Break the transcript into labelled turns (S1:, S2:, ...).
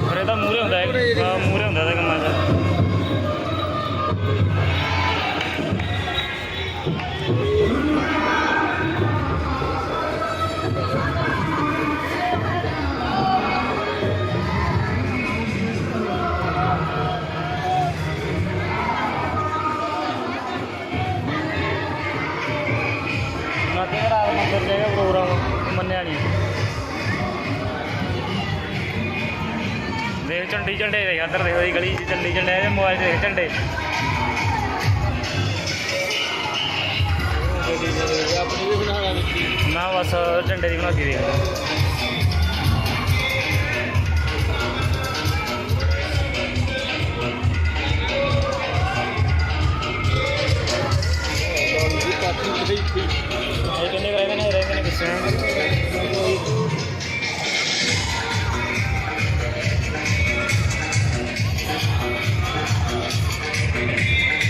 S1: ਪਰ ਇਹਦਾ ਮੂਰੇ ਹੁੰਦਾ ਹੈ ਮੂਰੇ ਹੁੰਦਾ ਇਹਦਾ ਕੰਮਾਂ ਦਾ ਮੰਨਿਆ ਨਹੀਂ ਦੇਖ ਝੰਡੀ ਝੰਡੇ ਦੇਖ ਅੰਦਰ ਦੇਖੋ ਜੀ ਗਲੀ 'ਚ ਝੰਡੀ ਝੰਡੇ ਇਹਦੇ ਮੋਬਾਈਲ ਦੇਖ ਝੰਡੇ। ਮੈਂ ਬਸ ਝੰਡੇ ਦੀ ਬਣਾ ਕੇ ਦੇਖ।